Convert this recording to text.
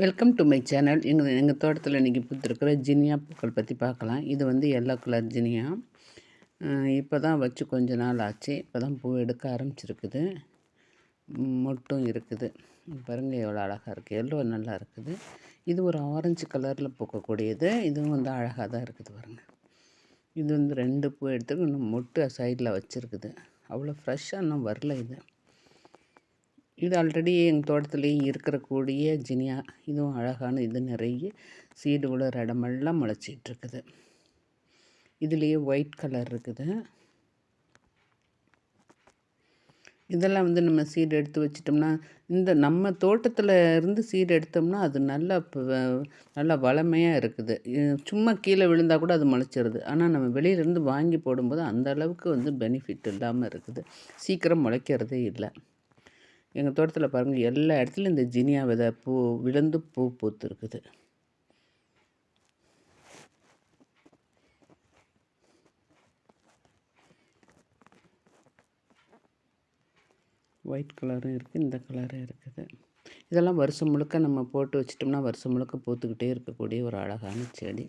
Welcome to my channel எங்கள் எங்கள் தோட்டத்தில் இன்றைக்கி பூத்துருக்கிற ஜினியா பூக்கள் பற்றி பார்க்கலாம். இது வந்து எல்லோ கலர் ஜினியா. இப்போ தான் வச்சு கொஞ்ச நாள் ஆச்சு. இப்போ தான் பூ எடுக்க ஆரம்பிச்சிருக்குது. மொட்டும் இருக்குது. பாருங்கள் எவ்வளோ அழகாக இருக்குது எல்லோ நல்லா இருக்குது. இது ஒரு ஆரஞ்சு கலரில் பூக்கக்கூடியது. இதுவும் வந்து அழகாக தான் இருக்குது பாருங்கள் இது வந்து ரெண்டு பூ எடுத்து இன்னும் மொட்டு சைடில் வச்சுருக்குது. அவ்வளோ ஃப்ரெஷ்ஷாக இன்னும் வரல இது. இது ஆல்ரெடி எங்கள் தோட்டத்துலேயே இருக்கிறக்கூடிய ஜினியா. இதுவும் அழகான இது நிறைய சீடு உள்ள இடமெல்லாம் முளைச்சிட்ருக்குது. இதுலேயே ஒயிட் கலர் இருக்குது. இதெல்லாம் வந்து நம்ம சீடு எடுத்து வச்சிட்டோம்னா இந்த நம்ம தோட்டத்தில் இருந்து சீடு எடுத்தோம்னா அது நல்லா நல்லா வளமையாக இருக்குது. சும்மா கீழே விழுந்தால் கூட அது முளைச்சிருது. ஆனால் நம்ம வெளியிலேருந்து வாங்கி போடும்போது அந்த அளவுக்கு வந்து பெனிஃபிட் இல்லாமல் இருக்குது. சீக்கிரம் முளைக்கிறதே இல்லை. எங்கள் தோட்டத்தில் பாருங்கள் எல்லா இடத்துலையும் இந்த ஜினியா விதை பூ விழுந்து பூ பூத்து இருக்குது ஒயிட் கலரும் இருக்குது இந்த கலரும் இருக்குது. இதெல்லாம் வருஷம் முழுக்க நம்ம போட்டு வச்சிட்டோம்னா வருஷம் முழுக்க பூத்துக்கிட்டே இருக்கக்கூடிய ஒரு அழகான செடி.